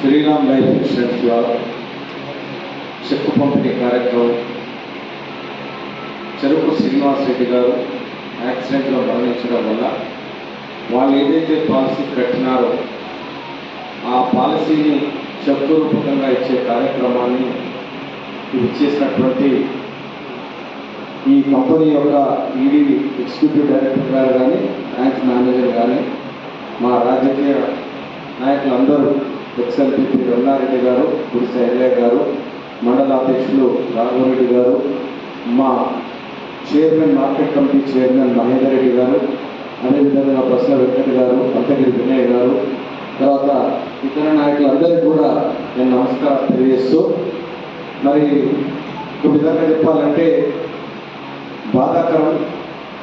Sriram life insurance ద్వారా చెక్కు పంపిణీ కార్యక్రమం. చెరుకు శ్రీనివాస్ రెడ్డి గారు యాక్సిడెంట్లో మరణించడం వల్ల వాళ్ళు ఏదైతే పాలసీ కట్టినారో ఆ పాలసీని చెక్కు రూపకంగా ఇచ్చే కార్యక్రమాన్ని ఇచ్చేసినటువంటి ఈ కంపెనీ యొక్క ఈడీ ఎగ్జిక్యూటివ్ డైరెక్టర్ గారు కానీ బ్యాంక్ మేనేజర్ కానీ మా రాజకీయ నాయకులందరూ ఎక్స్ఎల్పిపి రమణారెడ్డి గారు గుడిసె గారు మండల అధ్యక్షులు రాఘవరెడ్డి గారు మా chairman market committee chairman Mahender Reddy గారు అదేవిధంగా బస్ల వెంకట గారు అంతగిరి వినయ్ గారు తర్వాత ఇతర నాయకులందరికీ కూడా నేను నమస్కారం తెలియజేస్తూ మరి ఒక విధంగా చెప్పాలంటే బాధాకరం.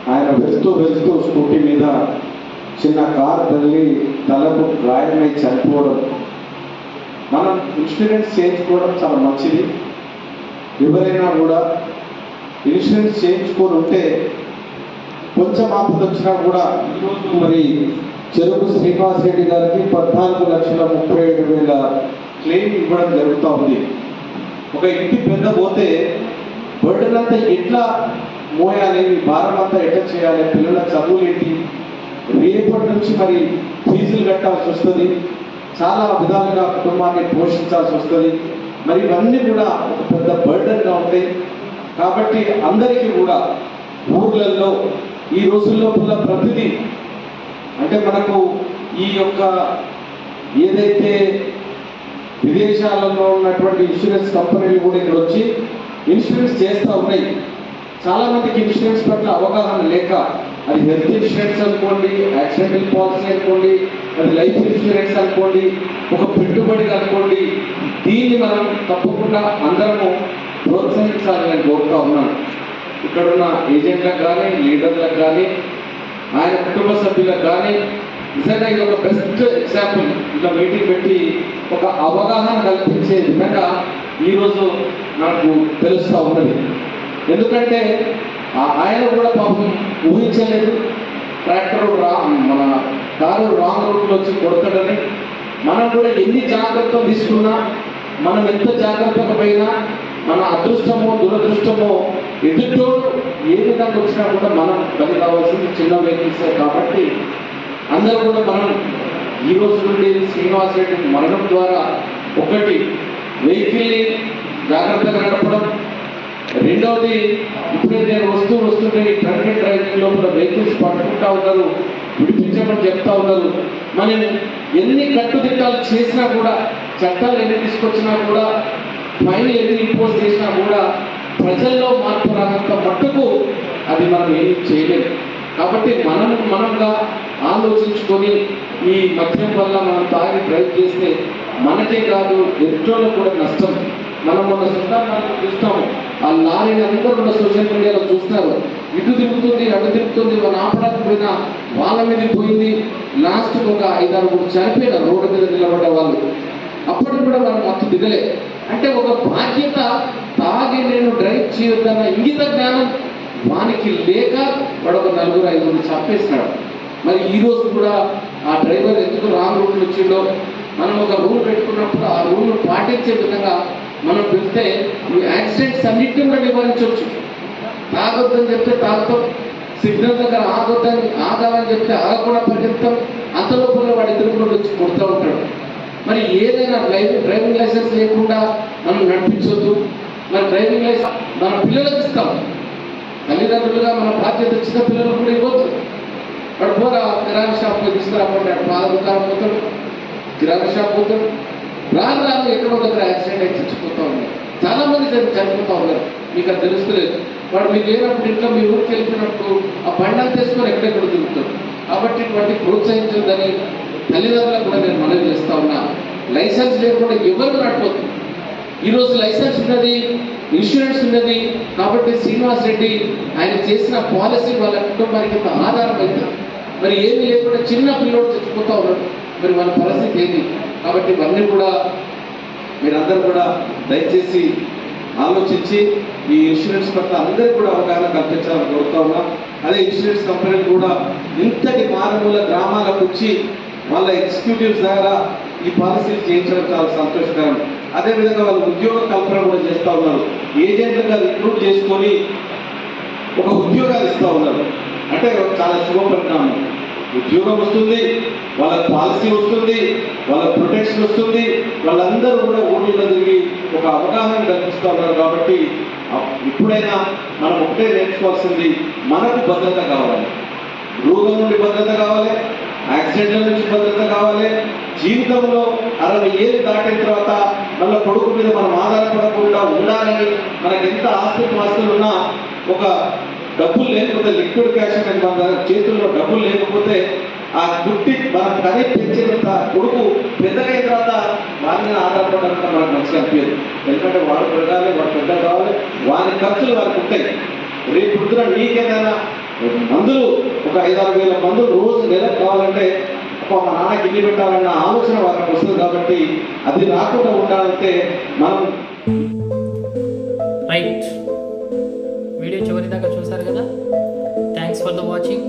ఆయన వెళ్తూ వెళ్తూ స్కూటీ మీద చిన్న కారు తల్లి తలకు గాయమై చనిపోవడం. మనం ఇన్సూరెన్స్ చేయించుకోవడం చాలా మంచిది. ఎవరైనా కూడా ఇన్సూరెన్స్ చేయించుకొని ఉంటే కొంచెం ఆపద వచ్చినా కూడా మరి చెరుకు శ్రీనివాస్ రెడ్డి గారికి పద్నాలుగు లక్షల ముప్పై ఏడు వేల క్లెయిమ్ ఇవ్వడం జరుగుతూ ఉంది. ఒక ఇంటి పెద్ద పోతే బర్డెన్ అంతా ఎట్లా మోయాలి? భారం అంతా ఎట్లా చేయాలి? పిల్లల చదువులు ఏంటి రేపటి నుంచి మరి ఫీజులు కట్టాల్సి వస్తుంది. చాలా విధాలుగా కుటుంబాన్ని పోషించాల్సి వస్తుంది. మరి ఇవన్నీ కూడా ఒక పెద్ద బర్డన్గా ఉంటాయి కాబట్టి అందరికీ కూడా ఊర్లలో ఈ రోజుల్లో కూడా ప్రతిదీ అంటే మనకు ఈ యొక్క ఏదైతే విదేశాలలో ఉన్నటువంటి ఇన్సూరెన్స్ కంపెనీలు కూడా ఇక్కడ వచ్చి ఇన్సూరెన్స్ చేస్తూ ఉన్నాయి. చాలామందికి ఇన్సూరెన్స్ పట్ల అవగాహన లేక అది హెల్త్ ఇన్సూరెన్స్ అనుకోండి యాక్సిడెంటల్ పాలసీ అనుకోండి అది లైఫ్ ఇన్సూరెన్స్ అనుకోండి ఒక పెట్టుబడి అనుకోండి దీన్ని మనం తప్పకుండా అందరము ప్రోత్సహించాలని నేను కోరుతా ఉన్నాను. ఇక్కడున్న ఏజెంట్లకు కానీ లీడర్లకు కానీ ఆయన కుటుంబ సభ్యులకు కానీ నిజంగా ఇది ఒక బెస్ట్ ఎగ్జాంపుల్ ఇట్లా మీటింగ్ పెట్టి ఒక అవగాహన కల్పించే విధంగా ఈరోజు నాకు తెలుస్తూ ఉన్నది. ఎందుకంటే ఆ- ఆయన కూడా పాపం ఊహించలేదు. ట్రాక్టర్ రా మన కారు రాంగ్ రూట్లో వచ్చి కొడతాడని మనం కూడా ఎన్ని జాగ్రత్తలు తీసుకున్నా మనం ఎంత జాగ్రత్తగా పోయినా మన అదృష్టమో దురదృష్టమో ఎదుటో ఏ విధంగా వచ్చినా కూడా మనం బలి కావాల్సింది చిన్న వెహికల్స్ కాబట్టి అందరూ కూడా మనం ఈ రోజు నుండి శ్రీనివాస్ రెడ్డి మరణం ద్వారా ఒకటి వెహికల్ని జాగ్రత్తగా నడపడం. రెండవది ఇప్పుడే నేను వస్తూ వస్తుంటే ఈ డ్రైవింగ్ లోపల వెహికల్స్ పట్టుకుంటా ఉన్నారు. విడిపించమని చెప్తా ఉన్నారు. మనం ఎన్ని కట్టుదిట్టాలు చేసినా కూడా చట్టాలు ఎన్ని తీసుకొచ్చినా కూడా ఫైన్ ఎన్ని ఇంపోజ్ చేసినా కూడా ప్రజల్లో మార్పు రానంత మట్టుకు అది మనం ఏం చేయలేము. కాబట్టి మనం మనంగా ఆలోచించుకొని ఈ మద్యం వల్ల మనం తాగి డ్రైవ్ చేస్తే మనకే కాదు ఎదుటోళ్ళకు కూడా నష్టం. మనం మన సుందరాలను చూస్తాము. ఆ లారీని అందరూ మన సోషల్ మీడియాలో చూస్తారు ఇటు తిరుగుతుంది అటు తిరుగుతుంది మన ఆపడానికి పోయినా వాళ్ళ మీద పోయింది. లాస్ట్ ఒక ఐదారు మూడు చనిపోయిన రోడ్డు మీద నిలబడ్డ వాళ్ళు. అప్పటికి కూడా మనం మత్తు దిగలే. అంటే ఒక బాధ్యత తాగి నేను డ్రైవ్ చేయొద్దన్న ఇంగిత జ్ఞానం వానికి లేక వాడు ఒక నలుగురు ఐదుగురు చంపేసినాడు. మరి ఈ రోజు కూడా ఆ డ్రైవర్ ఎందుకు రాంగ్ రూట్ వచ్చిండో మనం ఒక రూల్ పెట్టుకున్నప్పుడు ఆ రూల్ పాటించే విధంగా మనం పెడితే ఈ యాక్సిడెంట్స్ అన్నిటిని కూడా నివారించవచ్చు. తాగొద్దని చెప్తే తాగుతాం సిగ్నల్ దగ్గర ఆగొద్దని ఆగాలని చెప్తే ఆగకుండా పరిగెత్తాం అంత లోపల వాడి ఎదురుకుండా వచ్చి కొడుతూ ఉంటాడు. మరి ఏదైనా డ్రైవింగ్ డ్రైవింగ్ లైసెన్స్ లేకుండా మనం నడిపించొద్దు. మన డ్రైవింగ్ లైసెన్స్ మన పిల్లలకు ఇస్తాం. తల్లిదండ్రులుగా మన బాధ్యత చిన్న పిల్లలకు కూడా ఇవ్వద్దు. వాడు పోరా కిరాణా షాప్కి తీసుకురాకుండా పాల దుకాణం పోతాడు. కిరాణా షాప్ పోతాడు. రాను రాను ఎక్కడో దగ్గర యాక్సిడెంట్ అయి చచ్చిపోతాం. చాలా మంది చని- చనిపోతా ఉన్నారు. మీకు అది తెలుస్తలేదు. వాడు మీకు లేనప్పుడు ఇంట్లో మీ ఊరికి వెళ్ళినప్పుడు ఆ బండాలు చేసుకొని ఎక్కడెక్కడ తిరుగుతారు. కాబట్టి ఇటువంటి ప్రోత్సహించదని తల్లిదండ్రులకు కూడా నేను మనవి చేస్తా ఉన్నా. లైసెన్స్ లేకుండా ఎవరు నడపొద్దు. ఈరోజు లైసెన్స్ ఉన్నది ఇన్సూరెన్స్ ఉన్నది. కాబట్టి శ్రీనివాస్ రెడ్డి ఆయన చేసిన పాలసీ వాళ్ళ కుటుంబానికి ఇంత ఆధారం అవుతుంది మరి ఏమీ లేకుండా చిన్న పిల్లోడు చచ్చిపోతా ఉన్నాడు. మరి వాళ్ళ పరిస్థితి ఏంది కాబట్టి ఇవన్నీ కూడా మీరందరూ కూడా దయచేసి ఆలోచించి ఈ ఇన్సూరెన్స్ పట్ల అందరికీ కూడా అవగాహన కల్పించాలని కోరుతా ఉన్నా. అదే ఇన్సూరెన్స్ కంపెనీలు కూడా ఇంతటి మారుమూల గ్రామాలకు వచ్చి వాళ్ళ ఎగ్జిక్యూటివ్స్ ద్వారా ఈ పాలసీలు చేయించడం చాలా సంతోషకరం. అదేవిధంగా వాళ్ళు ఉద్యోగ కల్పన కూడా చేస్తూ ఉన్నారు. ఏజెంట్లుగా రిక్రూట్ చేసుకొని ఒక ఉద్యోగాలు ఇస్తూ ఉన్నారు. అంటే చాలా శుభ పరిణామం. ఉద్యోగం వస్తుంది వాళ్ళకి పాలసీ వస్తుంది వాళ్ళ ప్రొటెక్షన్ వస్తుంది వాళ్ళందరూ కూడా ఊళ్ళో తిరిగి ఒక అవగాహన కల్పిస్తూ ఉన్నారు కాబట్టి ఎప్పుడైనా ఇప్పుడైనా మనం ఒకటే నేర్చుకోవాల్సింది మనకు భద్రత కావాలి. రోగం నుండి భద్రత కావాలి యాక్సిడెంట్ల నుంచి భద్రత కావాలి జీవితంలో అరవై ఏళ్ళు దాటిన తర్వాత మళ్ళీ కొడుకు మీద మనం ఆధారపడకుండా ఉండాలని మనకి ఎంత ఆస్తి పాస్తులు ఉన్నా ఒక డబ్బులు లేకపోతే లిక్విడ్ క్యాష్ అనేది మన చేతుల్లో డబ్బులు లేకపోతే ఆ గుట్టి మనం కనీ పెంచినంత కొడుకు పెద్దగైన తర్వాత వారిని మీద ఆధారపడాలంటే మనకు మంచిగా అనిపించదు. ఎందుకంటే వాడు పెరగాలి వాడు పెద్ద కావాలి వారి ఖర్చులు వారికి ఉంటాయి. రేపు పొద్దున నీకేదైనా మందులు ఒక ఐదారు వేల మందులు రోజు నెలకు కావాలంటే మా నాన్నకి ఇల్లు పెట్టాలన్న ఆలోచన వారికి వస్తుంది కాబట్టి అది రాకుండా ఉండాలంటే మనం రైట్ వీడియో చివరి దాకా చూసారు కదా? Thanks for the watching